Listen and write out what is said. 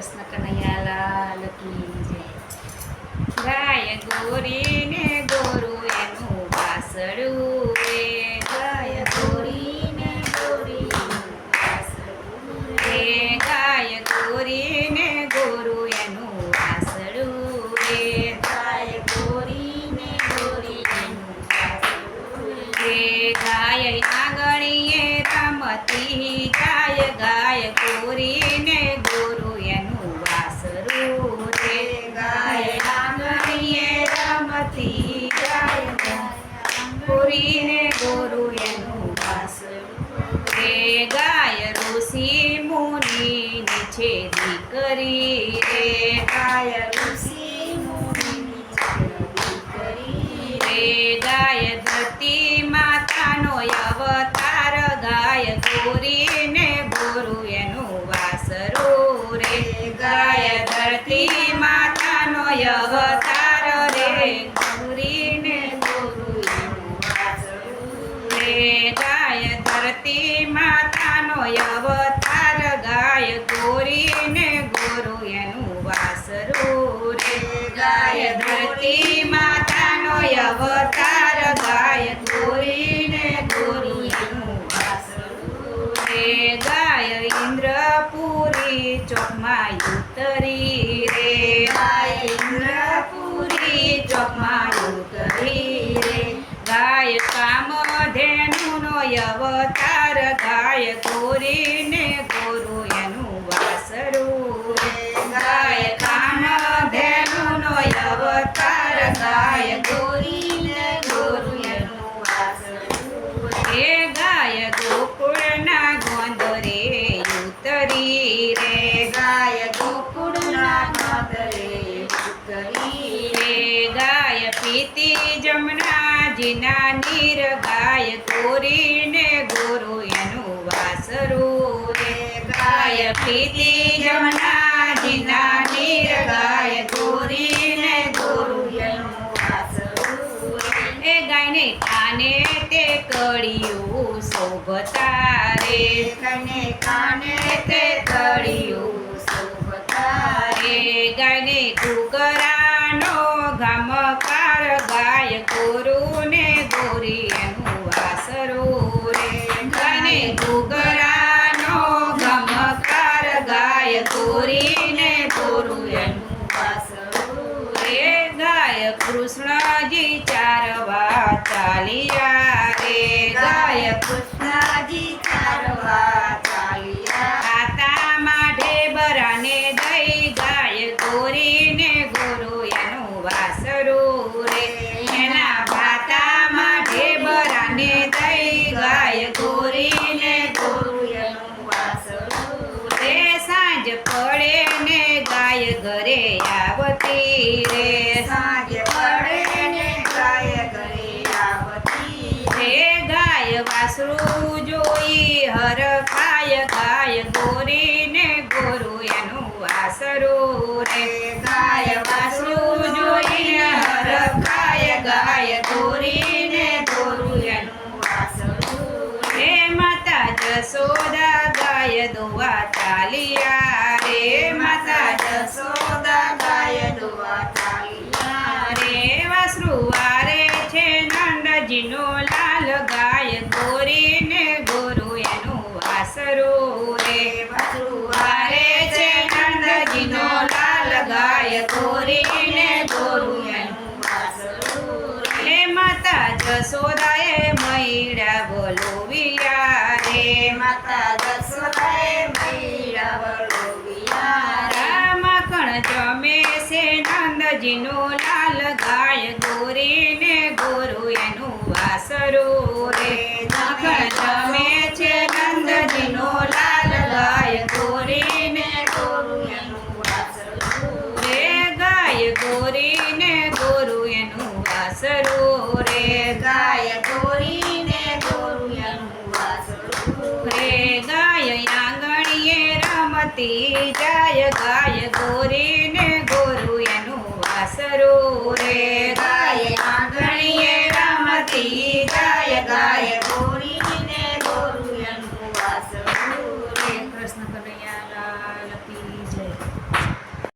કૃષ્ણ કનૈયા લાલ કી જય ગાય ગોરી ને ગોરું એનું વાસળું રે ગાય ગોરી ને ગોરી રે ગાય ગોરી ને ગોરું એનું વાસળું રે ગાય ગોરી ને ગોરી એનું વાસળું રે ગાય આંગણીએ તમતી ગાય ગાય ગોરીને ગોરુ ગોરીને ગોરુ એનું વાસરું રે ગાય ઋષિ મુનિ નીચે દીકરી. રે ગાય ઋષિ મુનિ કરી રે ગાય ધરતી માતાનો અવતાર ગાય ગોરીને ગોરુ એનું વાસરું રે ગાય ધરતી માતાનો અવતાર માતાનો અવતાર ગાય ગોરીને ગોરુ એનું વાસરું રે ગાય ધરતી માતાનો અવતાર ગાય ગોરીને ગોરુ એનું વાસરું રે ગાય ઇન્દ્રપુરી ચોકમાં ઉતરી રે. ગાય ઇન્દ્રપુરી ચોકમાં ઉતરી રે ગાય કામધેનુનો અવતાર ગાય ગોરીને ગોરુ એનું વાસરું. ગાય કામધેનુનો અવતાર ગાય ગોરીને ગોરુ એનું વાસરું. રે ગાય ગોકુળના ગોંદરે ઉતરી રે. ગાય ગોકુળના ગોંદરે ઉતરી રે. ગાય પીતી જમનાજીના નીર ગાય ગોરુ એનું વાસરું રે ગાય જમના નીર ગાય ગોરુ એનું વાસરું રે એ ગાયને કાને તે કળિયું શોભતા રે. કને કાને તે કળિયું શોભતા રે. ગાયને કુકરાનો ગામકાર ગાય ગોરુને ગોરી એનું કૃષ્ણજી ચારવા ચાલિયા રે ગાય કૃષ્ણજી ચારવા ચાલિયા આતા માઢે બરાને દઈ ગાય ગોરીને ગુરુ એનું વાસરું રે. એના ભાતા માઢે બરાને દઈ ગાય ગોરીને ગુરુ એનું વાસરું રે. સાંજ પડે ને ગાય ઘરે આવતી રે. સાંજ ખાય ગાય ગોરીને ગોરુ એનું વાસરું રે. ગાય વાસરું જોઈને હર ગાય ગાય ગોરીને ગોરુ એનું વાસરું રે. માતા જસોદા ગાય દોવા ચાલિયા રે માતા જસોદા ગાય દોવા ચાલિયા રે વાસરું વારે છે નંદજીનો લાલ ગાય ગોરીને ગોરુ એનું વાસરું રે વાસરું વારે છે નંદજીનો માતા જસોદાએ મૈડા બોલોવિયા રે માતા જસોદાએ મૈડા છે નંદજીનો લાલ વાસરું રે ગાય ગોરીને ગોરુ એનું વાસરું રે ગાય આંગણીએ રમતી જાય, ગાય ગોરીને ગોરુ એનું વાસરું રે ગાય આંગણીએ રમતી